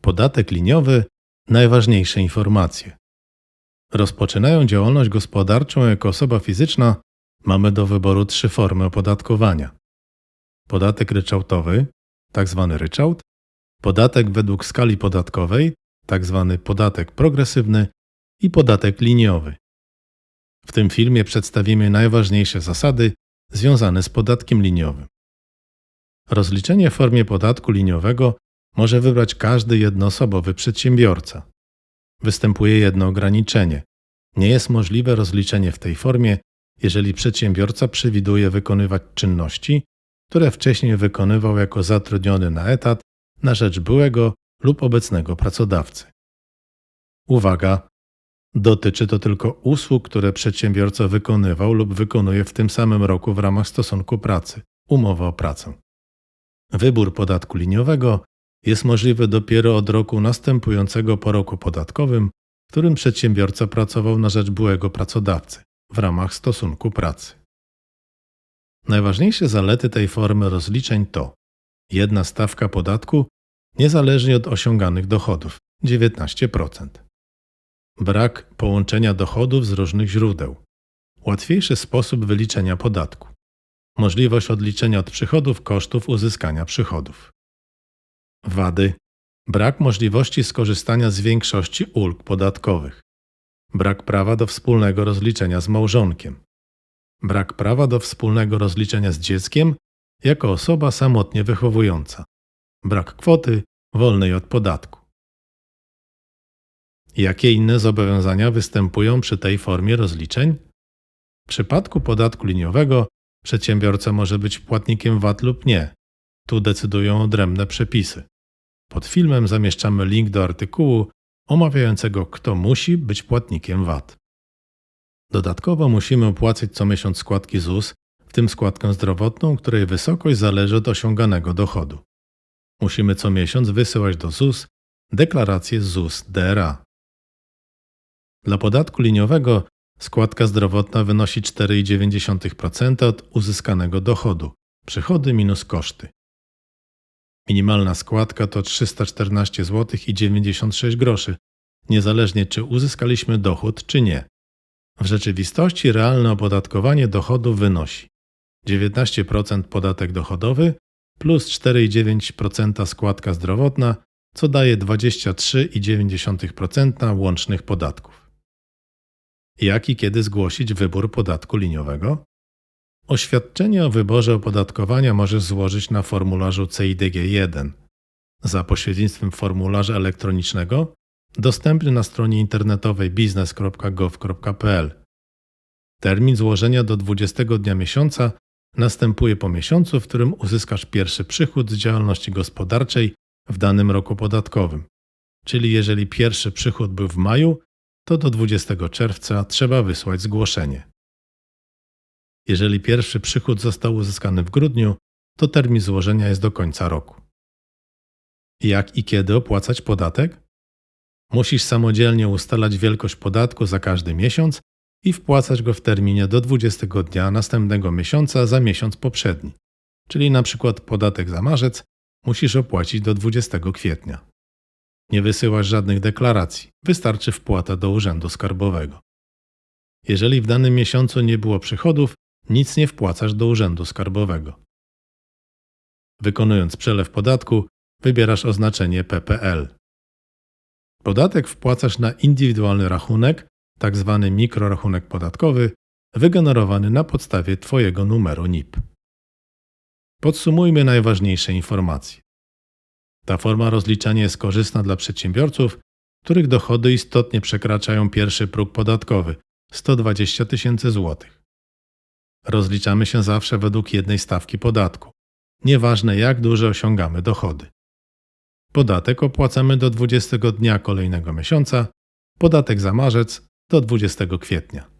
Podatek liniowy najważniejsze informacje. Rozpoczynają działalność gospodarczą jako osoba fizyczna, mamy do wyboru trzy formy opodatkowania. Podatek ryczałtowy, tzw. ryczałt, podatek według skali podatkowej, tzw. podatek progresywny i podatek liniowy. W tym filmie przedstawimy najważniejsze zasady związane z podatkiem liniowym. Rozliczenie w formie podatku liniowego może wybrać każdy jednoosobowy przedsiębiorca. Występuje jedno ograniczenie. Nie jest możliwe rozliczenie w tej formie, jeżeli przedsiębiorca przewiduje wykonywać czynności, które wcześniej wykonywał jako zatrudniony na etat na rzecz byłego lub obecnego pracodawcy. Uwaga! Dotyczy to tylko usług, które przedsiębiorca wykonywał lub wykonuje w tym samym roku w ramach stosunku pracy umowa o pracę. Wybór podatku liniowego jest możliwy dopiero od roku następującego po roku podatkowym, w którym przedsiębiorca pracował na rzecz byłego pracodawcy w ramach stosunku pracy. Najważniejsze zalety tej formy rozliczeń to jedna stawka podatku niezależnie od osiąganych dochodów 19%. Brak połączenia dochodów z różnych źródeł. Łatwiejszy sposób wyliczenia podatku. Możliwość odliczenia od przychodów kosztów uzyskania przychodów. Wady. Brak możliwości skorzystania z większości ulg podatkowych. Brak prawa do wspólnego rozliczenia z małżonkiem. Brak prawa do wspólnego rozliczenia z dzieckiem jako osoba samotnie wychowująca. Brak kwoty wolnej od podatku. Jakie inne zobowiązania występują przy tej formie rozliczeń? W przypadku podatku liniowego przedsiębiorca może być płatnikiem VAT lub nie. Tu decydują odrębne przepisy. Pod filmem zamieszczamy link do artykułu omawiającego, kto musi być płatnikiem VAT. Dodatkowo musimy opłacać co miesiąc składki ZUS, w tym składkę zdrowotną, której wysokość zależy od osiąganego dochodu. Musimy co miesiąc wysyłać do ZUS deklarację ZUS DRA. Dla podatku liniowego składka zdrowotna wynosi 4,9% od uzyskanego dochodu, przychody minus koszty. Minimalna składka to 314 zł i 96 groszy, niezależnie czy uzyskaliśmy dochód czy nie. W rzeczywistości realne opodatkowanie dochodu wynosi 19% podatek dochodowy plus 4,9% składka zdrowotna, co daje 23,9% łącznych podatków. Jak i kiedy zgłosić wybór podatku liniowego? Oświadczenie o wyborze opodatkowania możesz złożyć na formularzu CIDG1 za pośrednictwem formularza elektronicznego dostępny na stronie internetowej biznes.gov.pl. Termin złożenia do 20 dnia miesiąca następuje po miesiącu, w którym uzyskasz pierwszy przychód z działalności gospodarczej w danym roku podatkowym. Czyli jeżeli pierwszy przychód był w maju, to do 20 czerwca trzeba wysłać zgłoszenie. Jeżeli pierwszy przychód został uzyskany w grudniu, to termin złożenia jest do końca roku. Jak i kiedy opłacać podatek? Musisz samodzielnie ustalać wielkość podatku za każdy miesiąc i wpłacać go w terminie do 20 dnia następnego miesiąca za miesiąc poprzedni. Czyli na przykład podatek za marzec musisz opłacić do 20 kwietnia. Nie wysyłasz żadnych deklaracji, wystarczy wpłata do urzędu skarbowego. Jeżeli w danym miesiącu nie było przychodów, nic nie wpłacasz do urzędu skarbowego. Wykonując przelew podatku, wybierasz oznaczenie PPL. Podatek wpłacasz na indywidualny rachunek, tzw. Tak mikrorachunek podatkowy, wygenerowany na podstawie Twojego numeru NIP. Podsumujmy najważniejsze informacje. Ta forma rozliczania jest korzystna dla przedsiębiorców, których dochody istotnie przekraczają pierwszy próg podatkowy 120 tysięcy złotych. Rozliczamy się zawsze według jednej stawki podatku, nieważne jak duże osiągamy dochody. Podatek opłacamy do 20 dnia kolejnego miesiąca, podatek za marzec do 20 kwietnia.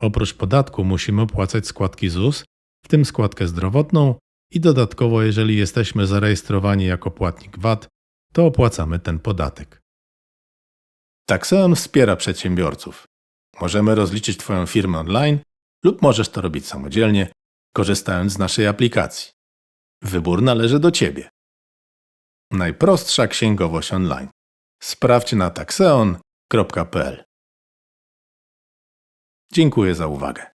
Oprócz podatku musimy opłacać składki ZUS, w tym składkę zdrowotną i dodatkowo, jeżeli jesteśmy zarejestrowani jako płatnik VAT, to opłacamy ten podatek. Taxeon wspiera przedsiębiorców. Możemy rozliczyć Twoją firmę online lub możesz to robić samodzielnie, korzystając z naszej aplikacji. Wybór należy do Ciebie. Najprostsza księgowość online. Sprawdź na taxeon.pl. Dziękuję za uwagę.